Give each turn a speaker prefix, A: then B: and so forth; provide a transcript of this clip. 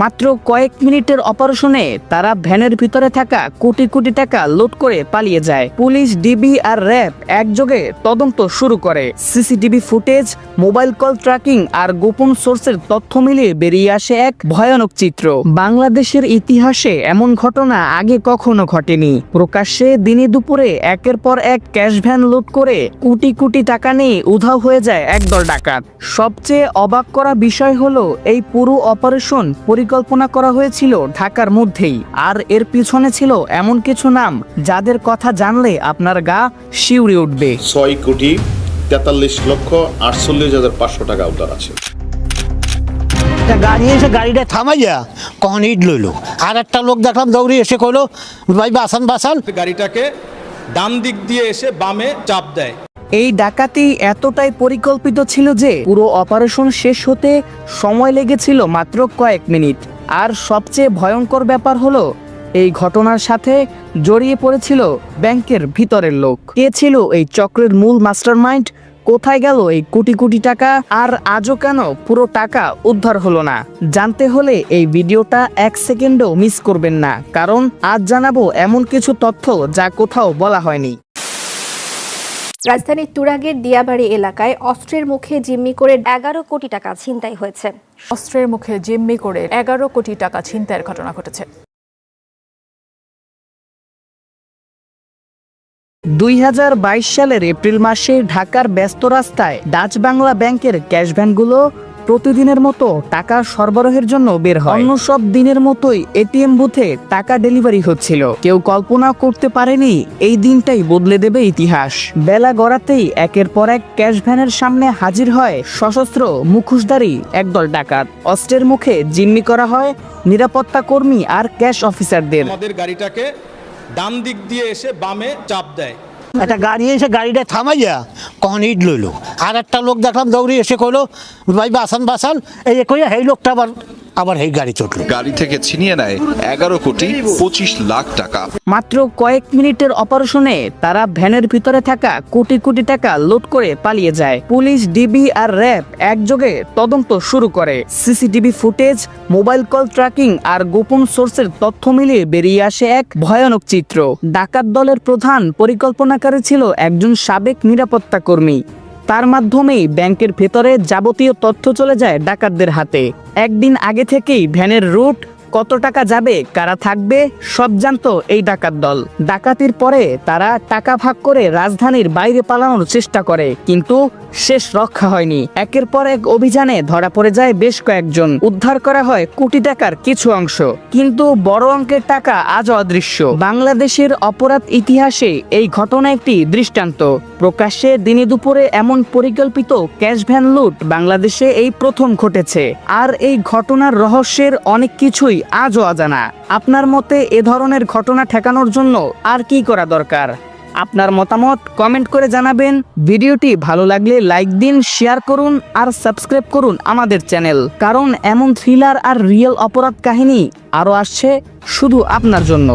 A: মাত্র কয়েক মিনিটের অপারেশনে তারা ভ্যানের ভিতরে থাকা কোটি কোটি টাকা লুট করে পালিয়ে যায়। পুলিশ, ডিবি আর র্যাব একযোগে তদন্ত শুরু করে। CCTV footage, mobile call tracking আর গোপন সোর্সের তথ্য মিলিয়ে বেরিয়ে আসে এক ভয়ানক চিত্র। বাংলাদেশের ইতিহাসে এমন ঘটনা আগে কখনো ঘটেনি। প্রকাশ্যে দিনে দুপুরে একের পর এক ক্যাশ ভ্যান লুট করে কোটি কোটি টাকা নিয়ে উধাও হয়ে যায় একদল ডাকাত। সবচেয়ে অবাক করা বিষয় হলো এই পুরো অপারেশন পরিকল্পনা করা হয়েছিল ঢাকার মধ্যেই। আর এর পিছনে ছিল এমন কিছু নাম যাদের কথা জানলে আপনার গা শিউরে উঠবে।
B: ছয় কোটি তেতাল্লিশ লক্ষ আটচল্লিশ হাজার পাঁচশো টাকা উদ্ধার আছে।
C: তা গাড়ি এসে গাড়িটা থামাইয়া কখন ইট লইলো? আর একটা লোক দেখলাম দৌড়ি এসে কইলো ভাই বাসান বাসান
D: গাড়িটাকে ডান দিক দিয়ে এসে বামে চাপ দেয়।
A: এই ডাকাতি এতটাই পরিকল্পিত ছিল যে পুরো অপারেশন শেষ হতে সময় লেগেছিল মাত্র কয়েক মিনিট। আর সবচেয়ে ভয়ঙ্কর ব্যাপার হলো, এই ঘটনার সাথে জড়িয়ে পড়েছিল ব্যাংকের ভিতরের লোক। কে ছিল এই চক্রের মূল মাস্টারমাইন্ড? কোথায় গেল এই কোটি কোটি টাকা? আর আজও কেন পুরো টাকা উদ্ধার হলো না? জানতে হলে এই ভিডিওটা এক সেকেন্ডও মিস করবেন না, কারণ আজ জানাব এমন কিছু তথ্য যা কোথাও বলা হয়নি।
E: রাজধানীর তুরাগের দিয়াবাড়ি এলাকায় অস্ত্রের মুখে জিম্মি করে এগারো কোটি টাকা ছিনতাই হয়েছে।
F: অস্ত্রের মুখে জিম্মি করে এগারো কোটি টাকা ছিনতাইয়ের ঘটনা ঘটেছে।
A: দুই হাজার বাইশ সালের এপ্রিল মাসে ঢাকার ব্যস্ত রাস্তায় ডাচ বাংলা ব্যাংকের ক্যাশ ভ্যানগুলো প্রতিদিনের মতো টাকা সরবরাহের জন্য বের হয়। অন্য সব দিনের মতোই এটিএম বুথে টাকা ডেলিভারি হচ্ছিল। কেউ কল্পনা করতে পারেনি এই দিনটাই বদলে দেবে ইতিহাস। বেলা গড়াতেই একের পর এক ক্যাশ ভ্যানের সামনে হাজির হয় সশস্ত্র মুখোশধারী একদল ডাকাত। অস্ত্রের মুখে জিম্মি করা হয় নিরাপত্তা কর্মী আর ক্যাশ অফিসারদের।
D: আমাদের গাড়িটাকে ডান দিক দিয়ে এসে বামে চাপ দেয়।
C: একটা গাড়ি এসে গাড়িটা থামাইয়া কখন ইট লইলো। আর একটা লোক দেখলাম দৌড়ি এসে কইলো ভাই বাসান বাসান এই কইয়া এই লোকটা আবার আবার এই গাড়ি চটলো
G: গাড়ি থেকে ছিনিয়ে নেয় এগারো কোটি পঁচিশ লাখ টাকা।
A: মাত্র কয়েক মিনিটের অপারেশনে তারা ভ্যানের ভিতরে থাকা কোটি কোটি টাকা লুট করে পালিয়ে যায়। পুলিশ ডিবি আর র্যাব একযোগে তদন্ত শুরু করে। CCTV footage mobile call tracking আর গোপন সোর্সের তথ্য মিলিয়ে বেরিয়ে আসে এক ভয়ানক চিত্র। ডাকাত দলের প্রধান পরিকল্পনাকারী ছিল একজন সাবেক নিরাপত্তা কর্মী। তার মাধ্যমেই ব্যাংকের ভেতরে যাবতীয় তথ্য চলে যায় ডাকাতদের হাতে। একদিন আগে থেকেই ভ্যানের রুট কত টাকা যাবে, কারা থাকবে, সব জানতো এই ডাকাত দল। ডাকাতির পরে তারা টাকা ভাগ করে রাজধানীর বাইরে পালানোর চেষ্টা করে, কিন্তু শেষ রক্ষা হয়নি। একের পর এক অভিযানে ধরা পড়ে যায় বেশ কয়েকজন। উদ্ধার করা হয় কোটি টাকার কিছু অংশ। কিন্তু বড় অঙ্কের টাকা আজ অদৃশ্য। বাংলাদেশের অপরাধ ইতিহাসে এই ঘটনা একটি দৃষ্টান্ত। প্রকাশ্যে দিনে দুপুরে এমন পরিকল্পিত ক্যাশ ভ্যান লুট বাংলাদেশে এই প্রথম ঘটেছে। আর এই ঘটনার রহস্যের অনেক কিছুই আজও অজানা। আপনার মতে এ ধরনের ঘটনা ঠেকানোর জন্য আর কি করা দরকার? আপনার মতামত কমেন্ট করে জানাবেন। ভিডিওটি ভালো লাগলে লাইক দিন, শেয়ার করুন আর সাবস্ক্রাইব করুন আমাদের চ্যানেল। কারণ এমন থ্রিলার আর রিয়েল অপরাধ কাহিনী আরও আসছে শুধু আপনার জন্য।